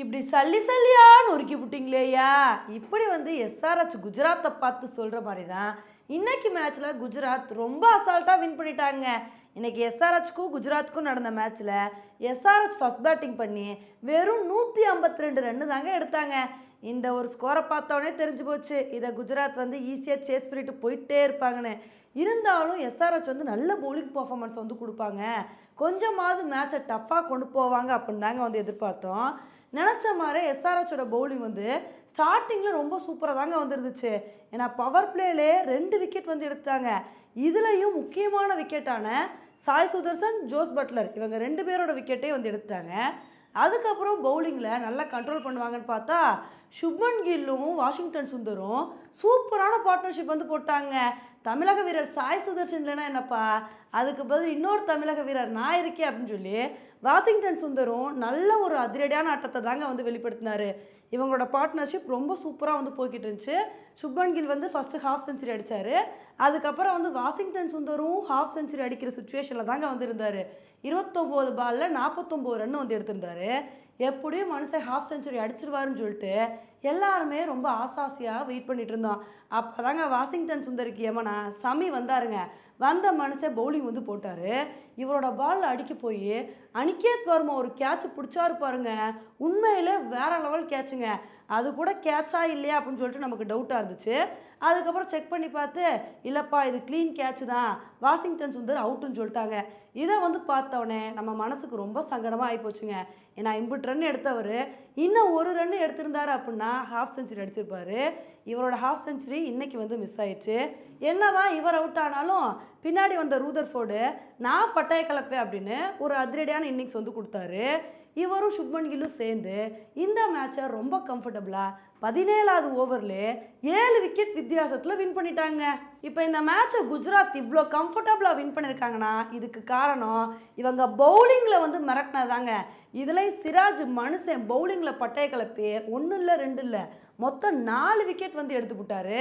இப்படி சல்லி சல்லியாக நொறுக்கி விட்டீங்களேயா இப்படி வந்து எஸ்ஆர்ஹெச் குஜராத்தை பார்த்து சொல்கிற மாதிரி தான் இன்றைக்கி மேட்ச்சில் குஜராத் ரொம்ப அசால்ட்டாக வின் பண்ணிட்டாங்க. இன்றைக்கி எஸ்ஆர்ஹெச்க்கும் குஜராத்துக்கும் நடந்த மேட்ச்சில் எஸ்ஆர்ஹெச் ஃபஸ்ட் பேட்டிங் பண்ணி வெறும் நூற்றி ஐம்பத்தி ரெண்டு ரன்னு தாங்க எடுத்தாங்க. இந்த ஒரு ஸ்கோரை பார்த்தோன்னே தெரிஞ்சு போச்சு. இதை குஜராத் வந்து ஈஸியாக சேஸ் பண்ணிட்டு போயிட்டே இருப்பாங்கன்னு. இருந்தாலும் எஸ்ஆர்ஹெச் வந்து நல்ல bowling பர்ஃபார்மன்ஸ் வந்து கொடுப்பாங்க. கொஞ்சமாவது மேட்சை டஃப்பாக கொண்டு போவாங்க அப்படின்னு தாங்க வந்து எதிர்பார்த்தோம். நினச்ச மாதிரி எஸ்ஆர்ஹெச்சோட பவுலிங் வந்து ஸ்டார்டிங்கில் ரொம்ப சூப்பராக தாங்க வந்துருந்துச்சு. ஏன்னா பவர் பிளேலே ரெண்டு விக்கெட் வந்து எடுத்தாங்க இதுலேயும் முக்கியமான விக்கெட்டான சாய் சுதர்சன் ஜோஸ் பட்லர் இவங்க ரெண்டு பேரோட விக்கெட்டே வந்து எடுத்தாங்க அதுக்கப்புறம் பவுலிங்கில் நல்லா கண்ட்ரோல் பண்ணுவாங்கன்னு பார்த்தா சுப்மன் கில்லும் வாஷிங்டன் சுந்தரும் சூப்பரான பார்ட்னர்ஷிப் வந்து போட்டாங்க. தமிழக வீரர் சாய் சுதர்ஷன் இல்லைன்னா என்னப்பா? அதுக்கு பதில் இன்னொரு தமிழக வீரர் நான் இருக்கேன் அப்படின்னு சொல்லி வாஷிங்டன் சுந்தரும் நல்ல ஒரு அதிரடியான ஆட்டத்தை தாங்க வந்து வெளிப்படுத்தினார். இவங்களோட பார்ட்னர்ஷிப் ரொம்ப சூப்பராக வந்து போய்கிட்டு இருந்துச்சு. சுப்மன் கில் வந்து ஃபஸ்ட்டு ஹாஃப் செஞ்சுரி அடித்தார் அதுக்கப்புறம் வந்து வாஷிங்டன் சுந்தரும் ஹாஃப் செஞ்சுரி அடிக்கிற சுச்சுவேஷனில் தாங்க வந்திருந்தார் இருபத்தொம்போது பாலில் நாற்பத்தொம்போது ரன் வந்து எடுத்திருந்தாரு. எப்படியும் மனுஷன் ஹாஃப் செஞ்சுரி அடிச்சிருவாருன்னு சொல்லிட்டு எல்லாருமே ரொம்ப ஆசாசியாக வெயிட் பண்ணிட்டு இருந்தோம். அப்போ தாங்க வாஷிங்டன் சுந்தருக்கு ஏமனா சமி வந்தாருங்க. வந்த மனுஷன் பவுலிங் வந்து போட்டார். இவரோட பாலில் அடிக்க போய் அனிகேத் வர்மா ஒரு கேட்ச் பிடிச்சாரு இருப்பாருங்க உண்மையிலே வேற லெவல் கேட்சுங்க அது கூட கேட்சா இல்லையா அப்படின்னு சொல்லிட்டு நமக்கு டவுட்டாக இருந்துச்சு. அதுக்கப்புறம் செக் பண்ணி பார்த்து இல்லைப்பா இது க்ளீன் கேட்ச் தான். வாஷிங்டன் சுந்தர் அவுட்டுன்னு சொல்லிட்டாங்க. இதை வந்து பார்த்தோன்னே நம்ம மனசுக்கு ரொம்ப சங்கடமாக ஆகிப்போச்சுங்க ஏன்னா எண்பது ரன் எடுத்தவர் இன்னும் ஒரு ரன் எடுத்திருந்தார் அப்படின்னா ஹாஃப் செஞ்சுரி அடிச்சிருப்பாரு. இவரோட ஹாஃப் செஞ்சுரி இன்னைக்கு வந்து மிஸ் ஆயிடுச்சு. என்னதான் இவர் அவுட் ஆனாலும் பின்னாடி வந்த ரூதர்ஃபோர்டு நான் பட்டாய கலப்பேன் அப்படின்னு ஒரு அதிரடியான இன்னிங்ஸ் வந்து கொடுத்தாரு. இவரும் சுப்மன் கில்லும் சேர்ந்து இந்த மேட்சை ரொம்ப கம்ஃபர்டபுளாக பதினேழாவது ஓவரில் ஏழு விக்கெட் வித்தியாசத்தில் வின் பண்ணிட்டாங்க. இப்போ இந்த மேட்சை குஜராத் இவ்வளோ கம்ஃபர்டபுளாக வின் பண்ணியிருக்காங்கன்னா இதுக்கு காரணம் இவங்க பவுலிங்கில் வந்து மிரட்டினதாங்க இதில் சிராஜ் மனுஷன் பவுலிங்கில் பட்டைய கலப்பி ஒன்றும் இல்லை ரெண்டு இல்லை மொத்தம் நாலு விக்கெட் வந்து எடுத்துக்கிட்டாரு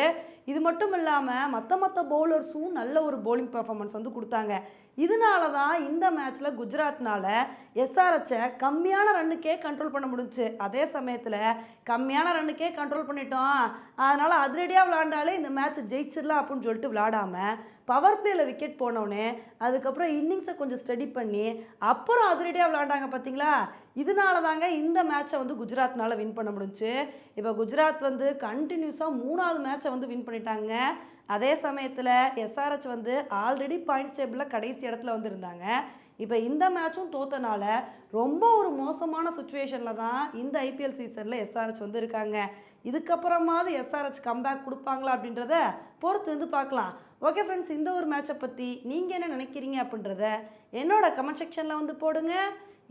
இது மட்டும் இல்லாமல் மற்ற மற்ற பவுலர்ஸும் நல்ல ஒரு பவுலிங் பெர்ஃபார்மன்ஸ் வந்து கொடுத்தாங்க. இதனால தான் இந்த மேட்ச்சில் குஜராத்னால எஸ்ஆர்ஹெச்சை கம்மியான ரன்னுக்கே கண்ட்ரோல் பண்ண முடிஞ்சுச்சு. அதே சமயத்தில் கம்மியான ரன்னுக்கே கண்ட்ரோல் பண்ணிட்டோம். அதனால் அதிரடியாக விளாண்டாலே இந்த மேட்ச் ஜெயிச்சிடலாம் அப்படின்னு சொல்லிட்டு விளாடாம பவர் பிளேல விக்கெட் போனோடனே அதுக்கப்புறம் இன்னிங்ஸை கொஞ்சம் ஸ்டடி பண்ணி அப்புறம் அதிரடியாக விளாண்டாங்க பார்த்தீங்களா இதனால தாங்க இந்த மேட்சை வந்து குஜராத்னால வின் பண்ண முடிஞ்சுச்சு. இப்போ குஜராத் வந்து கண்டினியூஸாக மூணாவது மேட்சை வந்து வின் பண்ணிட்டாங்க. அதே சமயத்தில் எஸ்ஆர்ஹெச் வந்து ஆல்ரெடி பாயிண்ட்ஸ் டேபிளில் கடைசி இடத்துல வந்து இருந்தாங்க. இப்போ இந்த மேட்சும் தோத்தனால ரொம்ப ஒரு மோசமான சுச்சுவேஷனில் தான் இந்த ஐபிஎல் சீசனில் எஸ்ஆர்ஹெச் வந்து இருக்காங்க இதுக்கப்புறமாவது எஸ்ஆர்ஹெச் கம்பேக் கொடுப்பாங்களா அப்படின்றத பொறுத்து வந்து பார்க்கலாம். ஓகே ஃப்ரெண்ட்ஸ் இந்த ஒரு மேட்சை பற்றி நீங்கள் என்ன நினைக்கிறீங்க அப்படின்றத என்னோட கமெண்ட் செக்ஷனில் வந்து போடுங்க.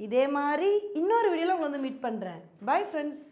இதே மாதிரி இன்னொரு வீடியோவில் உங்களை வந்து மீட் பண்ணுறேன் பை ஃப்ரெண்ட்ஸ்